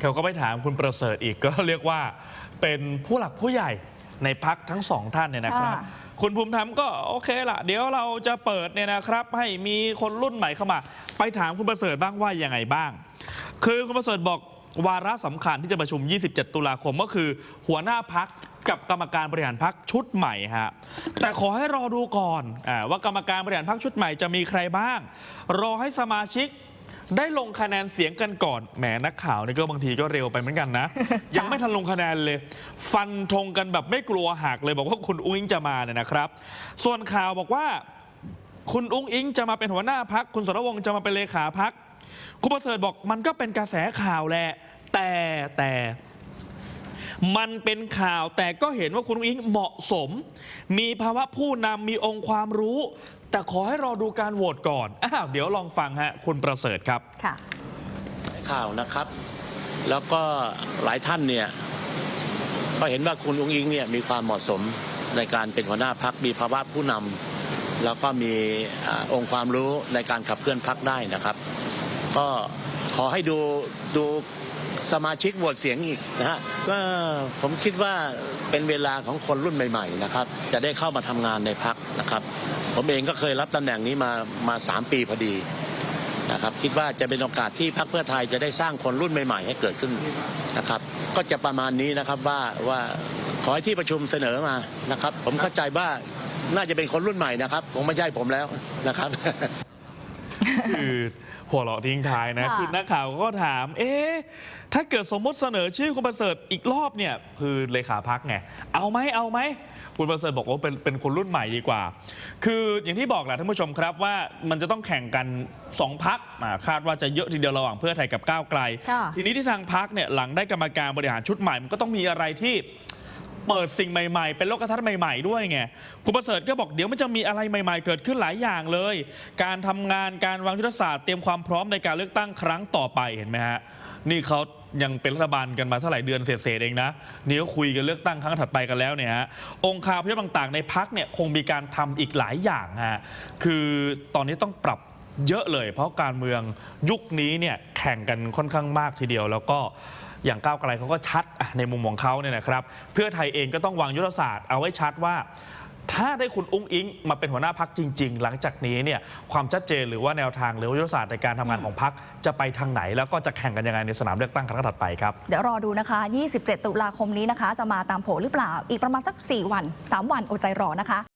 เขาก็ไปถามคุณประเสริฐอีกก็เรียกว่าเป็นผู้หลักผู้ใหญ่ในพักทั้งสองท่านเนี่ยนะครับ ค่ะ คุณภูมิธรรมก็โอเคละเดี๋ยวเราจะเปิดเนี่ยนะครับ ให้มีคนรุ่นใหม่เข้ามา ไปถามคุณประเสริฐบ้างว่ายังไงบ้าง คือคุณประเสริฐบอกวาระสำคัญที่จะประชุม 27 ตุลาคมก็คือ หัวหน้าพักกับกรรมการบริหารพักชุดใหม่ฮะแต่ขอให้รอดูก่อนอาว่ากรรมการบริหารพักชุดใหม่จะมีใครบ้าง รอให้สมาชิก ได้ลงคะแนนเสียงกันก่อน แหมนักข่าวนี่ก็บางทีก็เร็วไปเหมือนกันนะ ยังไม่ทันลงคะแนนเลย ฟันธงกันแบบไม่กลัวหักเลยบอกว่าคุณอุ้งอิงจะมาเนี่ยนะครับ ส่วนข่าวบอกว่า คุณอุ้งอิงจะมาเป็นหัวหน้าพัก คุณสรวงศ์จะมาเป็นเลขาพัก คุณประเสริฐบอกมันก็เป็นกระแสข่าวแหละ แต่แต่มันเป็นข่าวแต่ก็เห็นว่าคุณอุ้งอิงเหมาะสม มีภาวะผู้นำมีองค์ความรู้ แต่ขอให้รอดูการโหวตก่อนอ้าวเดี๋ยวลองฟังฮะคุณประเสริฐครับค่ะข่าวนะครับ แล้วก็หลายท่านเนี่ยก็เห็นว่าคุณอุ้งอิงเนี่ยมีความเหมาะสมในการเป็นหัวหน้าพักมีภาวะผู้นำแล้วก็มีอาองค์ความรู้ในการขับเคลื่อนพักได้นะครับ ก็ขอให้ดูดู สมาชิกโหวตเสียงอีกนะฮะก็ผมคิดว่าเป็นเวลาของคนรุ่นใหม่ ๆ นะครับ จะได้เข้ามาทำงานในพักนะครับ ผมเองก็เคยรับตำแหน่งนี้มามาสามปีพอดีนะครับ คิดว่าจะเป็นโอกาสที่พรรคเพื่อไทยจะได้สร้างคนรุ่นใหม่ ๆ ให้เกิดขึ้นนะครับ ก็จะประมาณนี้นะครับว่าว่าขอให้ที่ประชุมเสนอมานะครับ ผมเข้าใจว่าน่าจะเป็นคนรุ่นใหม่นะครับคงไม่ใช่ผมแล้วนะครับคือ หัวเราะทิ้งท้ายนะ ค่ะ คือนักข่าวก็ถาม เอ๊ะ ถ้าเกิดสมมติเสนอชื่อคุณประเสริฐอีกรอบเนี่ยคือเลขาพักไง เอาไหมเอาไหม คุณประเสริฐบอกว่าเป็นเป็นคนรุ่นใหม่ดีกว่า คืออย่างที่บอกแหละท่านผู้ชมครับว่ามันจะต้องแข่งกัน 2 พักคาดว่าจะเยอะทีเดียวระหว่างเพื่อไทยกับก้าวไกล ค่ะ ทีนี้ที่ทางพักเนี่ยหลังได้กรรมการบริหารชุดใหม่มันก็ต้องมีอะไรที่ เปิดสิ่งใหม่ ๆ เป็นโลกทัศน์ใหม่ ๆ ด้วยไงคุณประเสริฐก็บอกเดี๋ยวมันจะมีอะไรใหม่ ๆ เกิดขึ้นหลายอย่างเลย การทำงานการวางยุทธศาสตร์เตรียมความพร้อมในการเลือกตั้งครั้งต่อไปเห็นไหมฮะนี่เขายังเป็นรัฐบาลกันมาเท่าไหร่เดือนเศษๆเองนะนี่ก็คุยกันเลือกตั้งครั้งถัดไปกันแล้วเนี่ยฮะองค์คาพยพต่างๆ ในพักเนี่ยคงมีการทำอีกหลายอย่างฮะคือตอนนี้ต้องปรับเยอะเลย เพราะการเมืองยุคนี้เนี่ยแข่งกันค่อนข้างมากทีเดียวแล้วก็ อย่างก้าวไกลเขาก็ชัดอะในมุมของเขาเนี่ยนะครับ เพื่อไทยเองก็ต้องวางยุทธศาสตร์เอาไว้ชัดว่าถ้าได้คุณอุ้งอิงมาเป็นหัวหน้าพักจริง ๆ หลังจากนี้เนี่ยความชัดเจนหรือว่าแนวทางหรือว่ายุทธศาสตร์ในการทำงานของพักจะไปทางไหน แล้วก็จะแข่งกันยังไงในสนามเลือกตั้งครั้งถัดไปครับ เดี๋ยวรอดูนะคะ 27 ตุลาคมนี้นะคะ จะมาตามโผหรือเปล่าอีกประมาณสัก 4 วัน 3 วันอดใจรอนะคะ